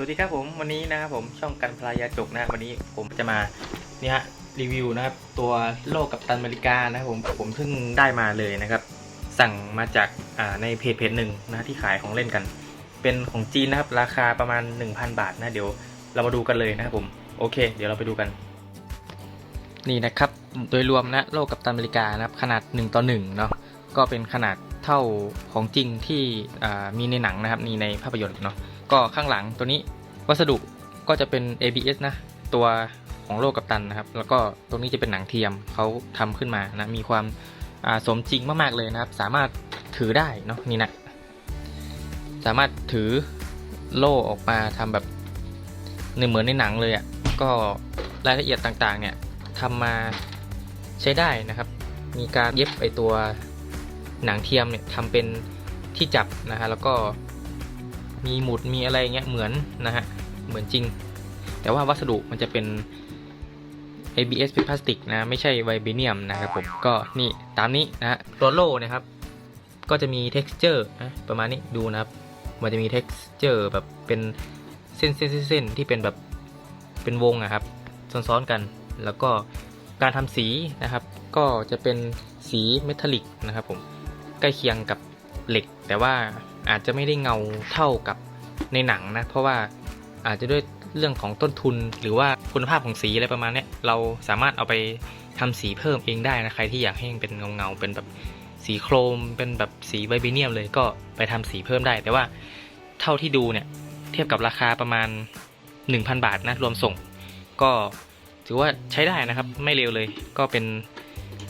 สวัสดีครับผมวันนี้นะครับผมช่องกันพลายาจกนะวันนี้ผมจะมาเนี่ยฮะรีวิวนะครับตัวโลกกับตันอเมริกานะครับผมผมเพิ่งได้มาเลยนะครับ สั่งมาจากในเพจเพจหนึ่งนะที่ขายของเล่นกัน เป็นของจีนนะครับราคาประมาณ 1,000 บาทนะเดี๋ยวเรามาดูกันเลยนะครับผมโอเค เดี๋ยวเราไปดูกัน นี่นะครับโดยรวมนะโลกกับตันอเมริกานะครับขนาด1ต่อ1เนาะก็เป็นขนาดเท่าของจริงที่มีในหนังนะครับนี่ในภาพยนตร์เนาะ ก็ข้างหลังตัวนี้วัสดุก็จะเป็น ABS นะ ตัวของโลกกัปตันนะครับ แล้วก็ตรงนี้จะเป็นหนังเทียมเขาทำขึ้นมานะ มีความาสมจริงมากๆเลยนะครับ สามารถถือได้เนาะนี่นะสามารถถือโล่ออกมาทำแบบในเหมือนในหนังเลยอะ่ะก็รายละเอียดต่างๆเนี่ยทำมาใช้ได้นะครับ มีการเย็บไอตัวหนังเทียมเนี่ยทำเป็นที่จับนะฮะแล้วก็ มีหมุดมีอะไรเงี้ยเหมือนนะฮะเหมือนจริง แต่ว่าวัสดุมันจะเป็น ABS เป็นพลาสติกนะไม่ใช่ไวเบเนียมนะครับผมก็นี่ตามนี้นะฮะตัวโล่นะครับ ก็จะมี texture นะประมาณนี้ดูนะครับ มันจะมี texture แบบเป็นเส้นเส้นเส้นเส้นที่เป็นแบบเป็นวงอะครับซ้อนๆกันแล้วก็การทำสีนะครับ ก็จะเป็นสีเมทัลลิกนะครับผมใกล้เคียงกับเหล็กแต่ว่าอาจจะไม่ได้เงาเท่ากับในหนังนะ เพราะว่าอาจจะด้วยเรื่องของต้นทุนหรือว่าคุณภาพของสีอะไรประมาณนี้เราสามารถเอาไปทำสีเพิ่มเองได้นะใครที่อยากให้มันเป็นเงาเงาเป็นแบบสีโครม เป็นแบบสีไวเบเนียมเลยก็ไปทำสีเพิ่มได้ แต่ว่าเท่าที่ดูเนี่ยเทียบกับราคาประมาณ 1,000 บาทนะรวมส่ง ก็ถือว่าใช้ได้นะครับไม่เลวเลย ก็เป็น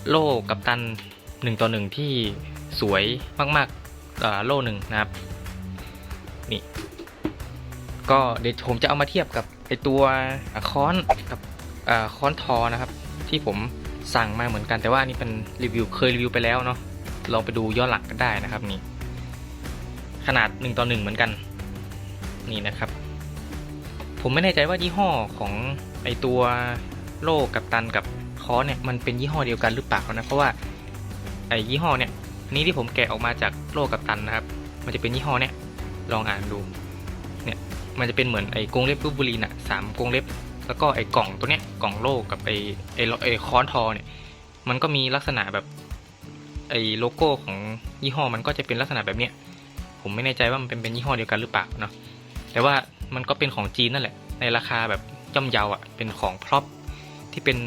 โล่กับตันหนึ่งต่อหนึ่งที่สวยมากๆ โล่หนึ่งนะครับ นี่ ก็เดี๋ยวผมจะเอามาเทียบกับไอตัวค้อนกับค้อนทอนะครับ ที่ผมสั่งมาเหมือนกันแต่ว่าอันนี่เป็นรีวิวเคยรีวิวไปแล้วเนาะลองไปดูย้อนหลังกันได้นะครับนี่ ขนาด1ต่อ1เหมือนกัน นี่นะครับ ผมไม่แน่ใจว่ายี่ห้อของไอตัวโล่กับตันกับคอนเนี่ยมันเป็นยี่ห้อเดียวกันหรือเปล่านะเพราะว่าไอยี่ห้อเนี่ย นี่ที่ผมแกะออกมาจากโลกับตันนะครับ มันจะเป็นยี่ห้อเนี้ยลองอ่านดูเนี่ยมันจะเป็นเหมือนไอ้กรงเล็บรูปบุรีน่ะสามกรงเล็บ แล้วก็ไอ้กล่องตัวเนี้ยกล่องโลกับไอ้ไอ้ไอ้ค้อนทอเนี่ย มันก็มีลักษณะแบบไอ้โลโก้ของยี่ห้อมันก็จะเป็นลักษณะแบบเนี้ยผมไม่แน่ใจว่ามันเป็นเป็นยี่ห้อเดียวกันหรือเปล่าเนาะแต่ว่ามันก็เป็นของจีนนั่นแหละ ในราคาแบบย่อมเยาอะเป็นของพร็อพที่เป็น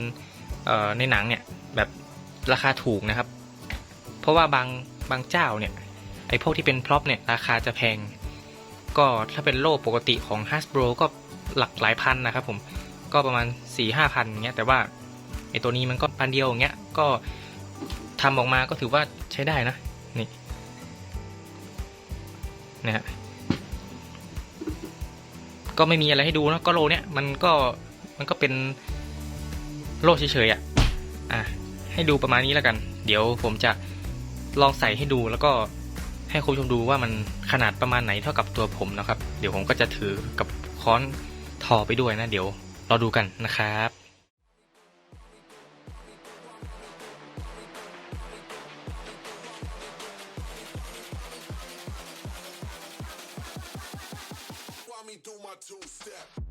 เอ่อในหนังเนี่ยแบบราคาถูกนะครับ เพราะว่าบางบางเจ้าเนี่ยไอพวกที่เป็นพร็อพเนี่ยราคาจะแพง ก็ถ้าเป็นโล่ปกติของ Hasbro ก็หลักหลายพันนะครับผมก็ประมาณ4ี่ห้าพันเงี้ยแต่ว่าไอตัวนี้มันก็พันเดียวอย่างเงี้ยก็ทำออกมาก็ถือว่าใช้ได้นะนี่นะฮะก็ไม่มีอะไรให้ดูนะก็โลเนี่ยมันก็มันก็เป็นโล่เฉยๆอะอะให้ดูประมาณนี้แล้วกัน เดี๋ยวผมจะ ลองใส่ให้ดูแล้วก็ให้คุณผู้ชมดูว่ามันขนาดประมาณไหนเท่ากับตัวผมนะครับ เดี๋ยวผมก็จะถือกับค้อนทอไปด้วยนะ เดี๋ยวรอดูกันนะครับ do my two step.